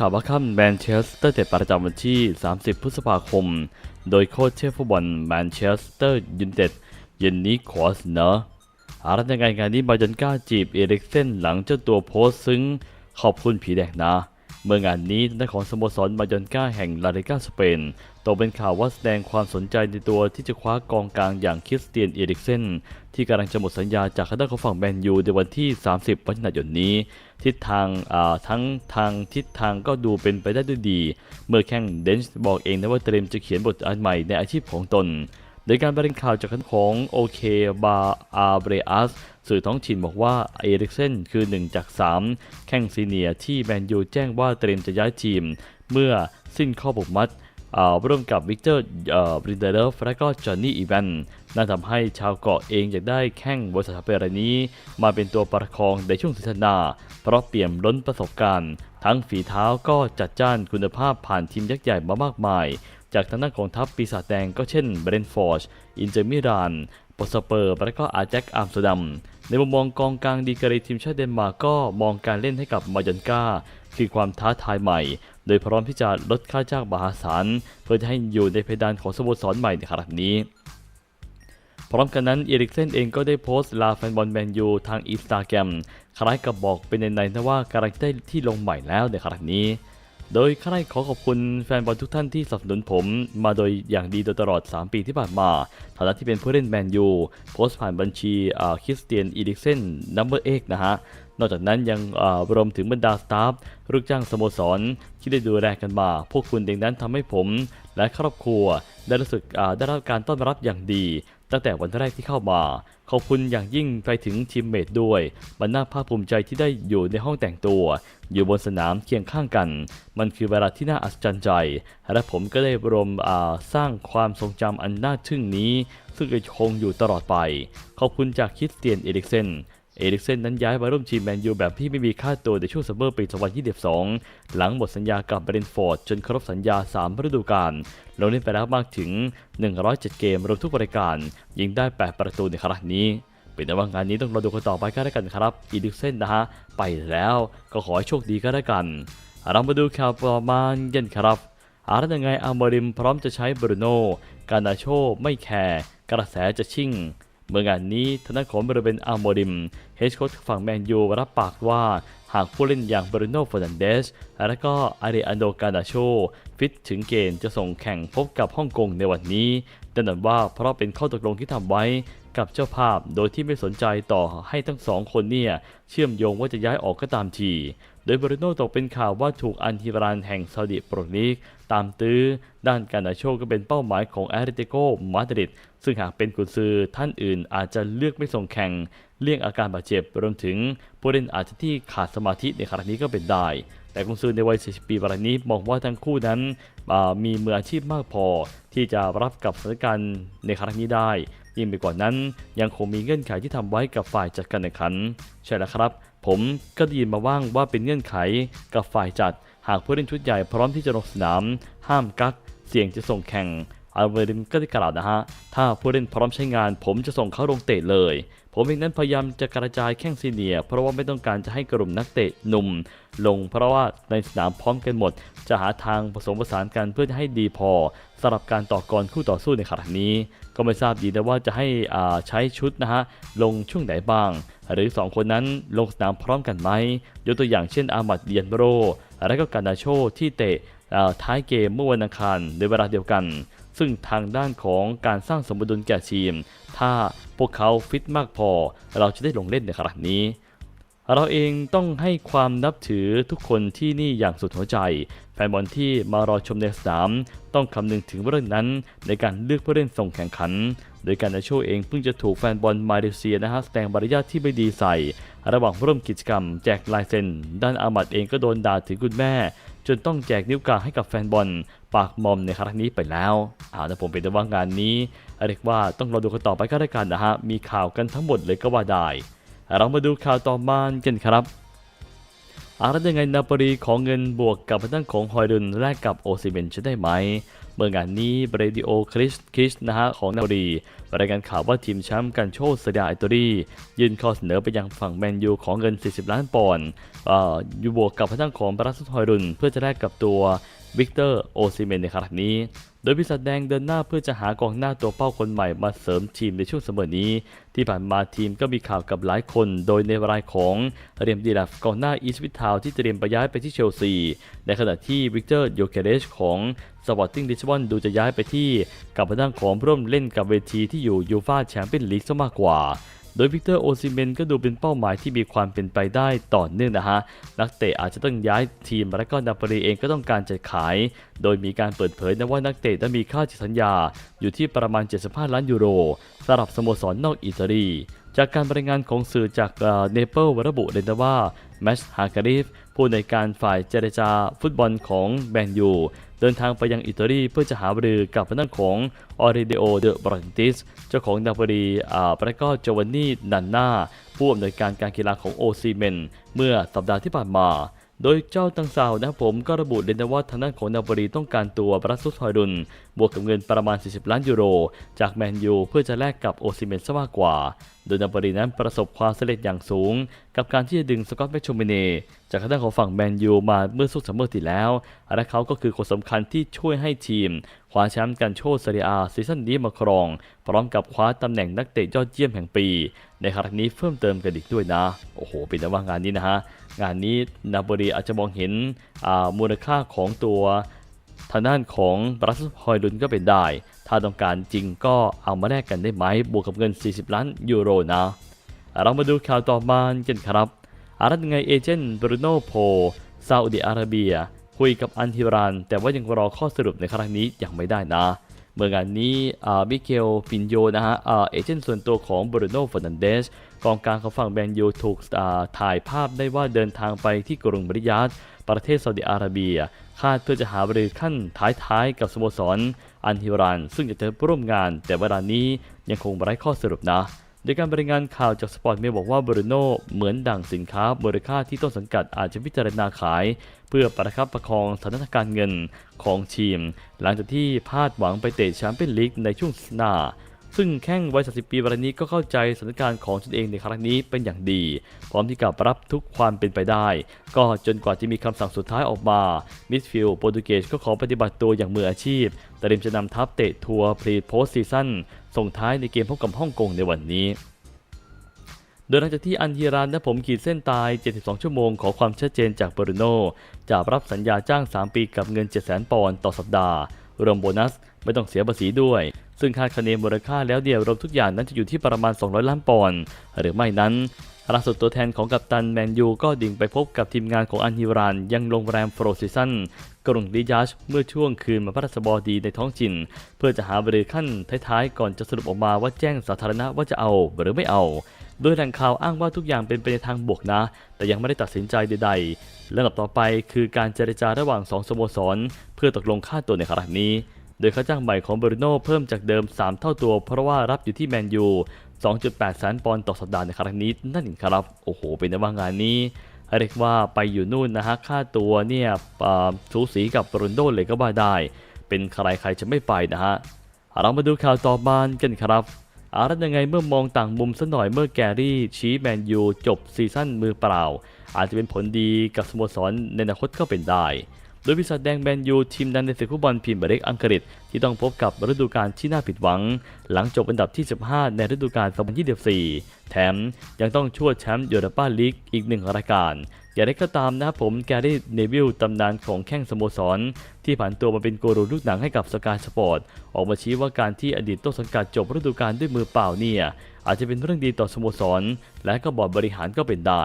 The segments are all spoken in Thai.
ข่าวว่าค่ำแมนเชสเตอร์เตะประจำวันที่ 30 พฤษภาคม โดยโค้ชเชฟฟุตบอลแมนเชสเตอร์ยูไนเต็ดเย็นนี้ขอเสนออะไรในงานงานนี้บาจนกล้าจีบเอริกเซนหลังเจ้าตัวโพสต์ซึ้งขอบคุณผีแดงนะ เมื่องานนี้ทางด้านของสโมสรบายันก้าแห่งลาลิกาสเปนตกเป็นข่าวว่าแสดงความสนใจในตัวที่จะคว้ากองกลางอย่างคริสเตียนเอริกเซนที่กำลังจะหมดสัญญาจากคณะของฝั่งแมนยูในวันที่ 30มิถุนายนนี้ ทิศทางทั้งทางทิศทางก็ดูเป็นไปได้ด้วยดี เมื่อแข่งเดนส์บอกเองนะว่าเตรียมจะเขียนบทอันใหม่ในอาชีพของตนโดยการบรรยายข่าวจากคันของโอเคบาอาเบรอัส สื่อท้องถิ่นบอกว่าเอริกเซนคือหนึ่งจาก 3 แข่งซีเนียที่แมนยูแจ้งว่าเตรียมจะย้ายทีม เมื่อสิ้นข้อผูกมัดร่วมกับวิกเตอร์บรินเดอร์และก็จอห์นนี่อีแวนนั่นทำให้ชาวเกาะเองอยากได้แข้งบริษัทเปรนี้ มาเป็นตัวประคองในช่วงสนทนา เพราะเปี่ยมล้นประสบการณ์ ทั้งฝีเท้าก็จัดจ้านคุณภาพผ่านทีมยักษ์ใหญ่มามากมาย จากทางด้านของทัพปีศาจแดงก็เช่นเบรนฟอร์ดอินเตอร์มิรานปอสเปอร์และก็อาแจ็คอัมสเตอร์ดัม ในมุมมองกองกลางดีกรีทีมชาติเดนมาร์กก็มองการเล่นให้กับมายันกาคือความท้าทายใหม่ โดยพร้อมที่จะลดค่าจ้างมหาศาลเพื่อจะให้อยู่ในเพดานของสโมสรใหม่ในขณะนี้ พร้อมกันนั้นเอริกเซนเองก็ได้โพสต์ลาแฟนบอลแมนยูทางอินสตาแกรมคล้ายกับบอกเป็นในๆนะว่ากำลังได้ที่ลงใหม่แล้วในขณะนี้ โดยข้าได้ขอขอบคุณแฟนบอลทุกท่านที่สนับสนุนผม มาโดยอย่างดีโดยตลอด 3 ปีที่ผ่านมาฐานะที่เป็นผู้เล่นแมนยูโพสต์ผ่านบัญชีคริสเตียนอีริกเซนนัมเบอร์เอกนะฮะนอกจากนั้นยังอ่ารวมถึงบรรดาสตาฟลูกจ้างสโมสร ที่ได้ดูแลกันมา พวกคุณเองนั้นทำให้ผม และครอบครัว ได้รู้สึกอ่าได้รับการต้อนรับอย่างดี ตั้งแต่วันแรกที่เข้ามา ขอบคุณอย่างยิ่งไปถึงทีมเมทด้วยมันน่าภาคภูมิใจที่ได้อยู่ในห้องแต่งตัว อยู่บนสนามเคียงข้างกัน มันคือเวลาที่น่าอัศจรรย์ใจ และผมก็ได้รวมสร้างความทรงจำอันน่าทึ่งนี้ ซึ่งจะคงอยู่ตลอดไป ขอบคุณจากคิสเตียนเอริกเซน เอริกเซนนั้นย้ายมาร่วมทีมแมนยูแบบที่ไม่มีค่าตัวในช่วงซัมเมอร์ปี 2022 หลังหมดสัญญากับเบรนฟอร์ดจนครบสัญญา 3 ฤดูกาลลงเล่นไปแล้วมากถึง 107 เกมรวมทุกรายการ ยิงได้ 8 ประตูในครั้งนี้เป็นแต่ว่างานนี้ต้องรอดูกันต่อไปก็แล้วกันครับอีริกเซนนะฮะ ไปแล้วก็ขอให้โชคดีก็แล้วกัน เรามาดูข่าวประมาณเย็นครับอาร์ตยังไงอาร์มริมพร้อมจะใช้บรูโน่การาโชไม่แคร์กระแสจะชิ่ง เมื่องานนี้ทางด้านของบริเวณอาร์โมริมเฮดโค้ชฝั่งแมนยูรับปากว่าหากผู้เล่นอย่างบรูโน่ฟอร์นันเดสและก็อาริอันโดกาดาโชฟิตถึงเกณฑ์จะส่งแข่งพบกับฮ่องกงในวันนี้แน่นอนว่าเพราะเป็นข้อตกลงที่ทำไว้ กับเจ้าภาพโดยที่ไม่สนใจต่อให้ทั้งสองคนเนี่ย เชื่อมโยงว่าจะย้ายออกก็ตามที โดยบรูโน่ตกเป็นข่าวว่าถูกอันฮิบรานแห่งซาอุดิโปรลีก ตามตื้อ ด้านการนาโชก็เป็นเป้าหมายของแอตเลติโกมาดริดซึ่งหากเป็นกุนซือท่านอื่นอาจจะเลือกไม่ส่งแข่ง เลี่ยงอาการบาดเจ็บรวมถึงผู้เล่นอาจจะที่ขาดสมาธิในขณะนี้ก็เป็นได้แต่กุนซือในวัย 40 ปีรายนี้มองว่าทั้งคู่นั้นมีมืออาชีพมากพอที่จะรับกับสถานการณ์ในครั้งนี้ได้ ยิ่งไปกว่านั้นยังคงมีเงื่อนไขที่ทำไว้กับฝ่ายจัดการแข่งขัน ใช่แล้วครับ ผมก็ได้ยินมาว่างว่าเป็นเงื่อนไขกับฝ่ายจัด หากผู้เล่นชุดใหญ่พร้อมที่จะลงสนาม ห้ามกัก เสี่ยงจะส่งแข่ง อัลเวริมก็ได้กล่าวนะฮะ ถ้าผู้เล่นพร้อมใช้งาน ผมจะส่งเขาลงเตะเลย ผมเองนั้นพยายามจะกระจายแข้งซีเนีย เพราะว่าไม่ต้องการจะให้กลุ่มนักเตะหนุ่ม ลง เพราะว่าในสนามพร้อมกันหมด จะหาทางผสมผสานกันเพื่อให้ดีพอสำหรับการต่อกรคู่ต่อสู้ในขณะนี้ ก็ไม่ทราบดีนะว่าจะให้ใช้ชุดนะฮะลงช่วงไหนบ้าง หรือ 2 คนนั้นลงสนามพร้อมกันไหมยกตัวอย่างเช่นอามัดเดียนโบโรและก็การนาโชที่เตะท้ายเกมเมื่อวันอังคารในเวลาเดียวกัน ซึ่งทางด้านของการสร้างสมดุลแก่ทีม ถ้าพวกเขาฟิตมากพอ เราจะได้ลงเล่นในขณะนี้ เราเองต้องให้ความนับถือทุกคนที่นี่อย่างสุดหัวใจ แฟนบอลที่มารอชมในสนาม ต้องคำนึงถึงเรื่องนั้นในการเลือกผู้เล่นส่งแข่งขัน โดยการนาโชเองเพิ่งจะถูกแฟนบอลมาเลเซียนะฮะแสดงมารยาทที่ไม่ดีใส่ ระหว่างร่วมกิจกรรม แจกลายเซ็นด้านอามัดเองก็โดนด่าถึงคุณแม่ จนต้องแจกนิ้วกลางให้กับแฟนบอลปากมอมในครั้งนี้ไปแล้วเอาแต่ผมเป็นแต่ว่างานนี้เรียกว่าต้องรอดูกันต่อไปก็ได้กันนะฮะมีข่าวกันทั้งหมดเลยก็ว่าได้ เรามาดูข่าวต่อมากันครับ อาร์ตยังไงนาปรีของเงินบวกกับทางด้านของฮอยดุนแลกกับโอซิเมนใช่ได้ไหม เมื่องานนี้เบรดิโอคริสคริสนะฮะของนาปรีรายงานข่าวว่าทีมแชมป์กันโชคสเดียอิตาลียื่นข้อเสนอไปยังฝั่งแมนยูของเงิน 40 ล้านปอนด์เอ่ออยู่บวกกับทางด้านของบรัสฮอยดุนเพื่อจะแลกกับตัว วิกเตอร์โอซิเมนในครั้งนี้ โดยพิศาจแดงเดินหน้าเพื่อจะหากองหน้าตัวเป้าคนใหม่มาเสริมทีมในช่วงเสมอนี้ ที่ผ่านมาทีมก็มีข่าวกับหลายคน โดยในรายของเรียมดีลัฟกองหน้าอีสวิททาวที่เตรียมไปย้ายไปที่เชลซี ในขณะที่วิกเตอร์โยเคเรชของสปอร์ติ้งลิสบอนดูจะย้ายไปที่กับทางด้านของร่วมเล่นกับเวทีที่อยู่ยูฟาแชมเปี้ยนลีกซะมากกว่า โดยวิกเตอร์โอซิเมนก็ดูเป็นเป้าหมายที่มีความเป็นไปได้ต่อเนื่องนะฮะ นักเตะอาจจะต้องย้ายทีมและก็นาปลีเองก็ต้องการจะขาย โดยมีการเปิดเผยนะว่านักเตะได้มีค่าจิตสัญญา อยู่ที่ประมาณ 75 ล้านยูโรสำหรับสโมสรนอกอิตาลีจากการรายงานของสื่อจากเนเปิลระบุเลยนะว่าแมชฮาการีฟผู้ในการฝ่ายเจรจาฟุตบอลของแมนยู เดินทางไปยังอิตาลีเพื่อจะหาบรือกับทางด้านของออริเดโอเดอะบรันติสเจ้าของนาโปลีอ่าและก็เจวานนี่นันนาผู้อำนวยการการกีฬาของโอซีเมน เมื่อสัปดาห์ที่ผ่านมา โดยเจ้าตังซาวนะครับผมก็ระบุเลยนะว่าทางด้านของนาโปลีต้องการตัวบรัสซุสฮอยดุน บวกกับเงินประมาณ 40 ล้านยูโร จากแมนยูเพื่อจะแลกกับโอซิเมนซะมากกว่า โดยนาโปลีนั้นประสบความสำเร็จอย่างสูง กับการที่จะดึงสกอตแมคโชมิเนจากทางด้านของฝั่งแมนยูมาเมื่อสุดซัมเมอร์ที่แล้ว และเขาก็คือคนสำคัญที่ช่วยให้ทีมคว้าแชมป์กันโชว์ซีเรียซีซั่นนี้มาครอง พร้อมกับคว้าตำแหน่งนักเตะยอดเยี่ยมแห่งปี ในครั้งนี้เพิ่มเติมกันอีกด้วยนะ โอ้โหเป็นว่างานนี้นะฮะ งานนี้นาโปลีอาจจะมองเห็นมูลค่าของตัวทางด้านของบรัสฮอยลุนก็เป็นได้ ถ้าต้องการจริงก็เอามาแลกกันได้ไหมบวกกับเงิน 40 ล้านยูโรนะ เรามาดูข่าวต่อมากันครับอารัตไงเอเจนต์บรูโนโพซาอุดิอาระเบีย คุยกับอันทิรันแต่ว่ายังรอข้อสรุปในครั้งนี้ยังไม่ได้นะ เมื่องานนี้อ่ามิเกลฟินโยนะฮะอ่าเอเจนต์ส่วนตัวของบรูโน่ฟอนันเดสกองกลางของฝั่งแมนยูถูกถ่ายภาพได้ว่าเดินทางไปที่กรุงบริยาตประเทศซาอุดิอาระเบีย คาดเพื่อจะหาบริขั้นท้ายๆ กับสโมสรอันฮิรัน ซึ่งจะเจอร่วมงาน แต่เวลานี้ยังคงไร้ข้อสรุปนะ โดยการบรายงานข่าวจากสปอร์ตเมลบอกว่าบรูโน่เหมือนดั่งสินค้ามูลค่าที่ต้นสังกัดอาจจะพิจารณาขาย เพื่อประคับประคองสถานการณ์เงินของทีม หลังจากที่พลาดหวังไปเตะแชมเปี้ยนลีกในช่วงหน้า ซึ่งแข้งวัย30ปีวันนี้ก็เข้าใจสถานการณ์ของตนเองในครั้งนี้เป็นอย่างดี พร้อมที่จะรับทุกความเป็นไปได้ ก็จนกว่าจะมีคำสั่งสุดท้ายออกมามิดฟิลด์โปรตุเกสก็ขอปฏิบัติตัวอย่างมืออาชีพแต่เตรียมจะนำทัพเตะทัวร์พรีโพสซีซั่นส่งท้ายในเกมพบกับฮ่องกงในวันนี้โดยหลังจากที่อันฮีรานและผมขีดเส้นตาย 72 ชั่วโมง ขอความชัดเจนจากเบรูโนจะรับสัญญาจ้าง 3 ปีกับเงิน 700,000 ปอนด์ต่อสัปดาห์ รวมโบนัส ไม่ต้องเสียภาษีด้วย ซึ่งคาดคะเนมูลค่าแล้วเดียวรวมทุกอย่างนั้นจะอยู่ที่ประมาณ 200 ล้านปอนด์หรือไม่นั้นล่าสุดตัวแทนของกัปตันแมนยูก็ดิ่งไปพบกับทีมงานของอันฮิรานยังโรงแรมโฟรซิซันกรุงริยาชเมื่อช่วงคืนมาพระราชบดีในท้องถิ่น เพื่อจะหาบริขั้นท้ายๆ ก่อนจะสรุปออกมาว่าแจ้งสาธารณะว่าจะเอาหรือไม่เอา โดยแหล่งข่าวอ้างว่าทุกอย่างเป็นไปในทางบวกนะ แต่ยังไม่ได้ตัดสินใจใดๆและลำดับต่อไปคือการเจรจาระหว่าง 2สโมสร เพื่อตกลงค่าตัวในครั้งนี้ โดยค่าจ้างใหม่ของบรูโน่เพิ่มจากเดิม 3 เท่าตัว เพราะว่ารับอยู่ที่แมนยู 2.8แสนปอนด์ต่อสัปดาห์ในครั้งนี้นั่นเองครับ โอ้โห เป็นได้ว่างานนี้เรียกว่าไปอยู่นู่นนะฮะ ค่าตัวเนี่ยสูสีกับบรูโน่เลยก็ว่าได้ เป็นใครใครจะไม่ไปนะฮะ เรามาดูข่าวต่อมากันครับอารัตยังไงเมื่อมองต่างมุมสักหน่อยเมื่อแกรี่ชี้แมนยูจบซีซั่นมือเปล่า อาจจะเป็นผลดีกับสโมสรในอนาคตก็เป็นได้ โดยพิศาจแดงแมนยูทีมดันในศึกฟุตบอลพรีเมียร์ลีกอังกฤษ ที่ต้องพบกับฤดูกาลที่น่าผิดหวัง หลังจบอันดับที่ 15 ในฤดูกาล 2024 แถมยังต้องช่วยแชมป์ยูโรปาลีกอีกหนึ่งรายการอย่างไรก็ตามนะครับผมแกรี่เนวิลตำนานของแข้งสโมสร ที่ผ่านตัวมาเป็นกูรูลูกหนังให้กับสกายสปอร์ต ออกมาชี้ว่าการที่อดีตต้นสังกัดจบฤดูกาลด้วยมือเปล่าเนี่ย อาจจะเป็นเรื่องดีต่อสโมสร และก็บอร์ดบริหารก็เป็นได้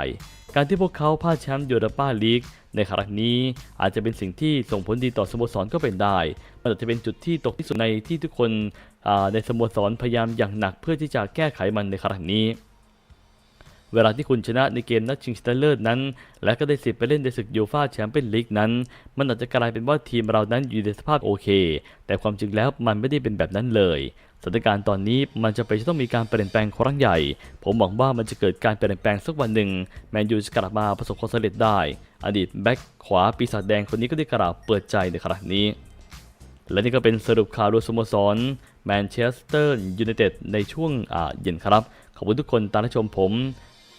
การที่พวกเขาพลาดแชมป์ยูโรปาลีก ในครั้งนี้อาจจะเป็นสิ่งที่ส่งผลดีต่อสโมสรก็เป็นได้มันอาจจะเป็นจุดที่ตกที่สุดในที่ทุกคนในสโมสรพยายามอย่างหนักเพื่อที่จะแก้ไขมันในครั้งนี้ เวลาที่คุณชนะในเกมนัดชิงชนะเลิศนั้น และก็ได้สิทธิ์ไปเล่นในศึกยูฟ่าแชมเปี้ยนลีกนั้น มันอาจจะกลายเป็นว่าทีมเรานั้นอยู่ในสภาพโอเค แต่ความจริงแล้วมันไม่ได้เป็นแบบนั้นเลยสถานการณ์ตอนนี้มันจะไปจะต้องมีการเปลี่ยนแปลงครั้งใหญ่ ผมหวังว่ามันจะเกิดการเปลี่ยนแปลงสักวันหนึ่งแมนยูจะกลับมาประสบความสำเร็จได้ อดีตแบ็คขวาปีศาจแดงคนนี้ก็ได้กล่าวเปิดใจในขณะนี้ และนี่ก็เป็นสรุปข่าวโดยสโมสรแมนเชสเตอร์ยูไนเต็ดในช่วงเย็นครับ ขอบคุณทุกคนตามรับชมผม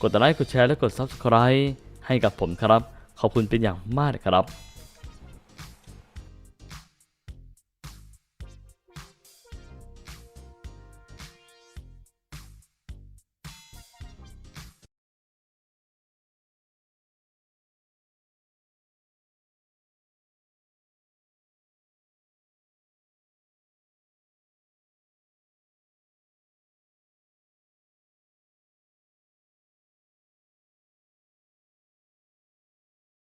กดไลค์กดแชร์และกด Subscribe ให้กับผมครับ ขอบคุณเป็นอย่างมากครับ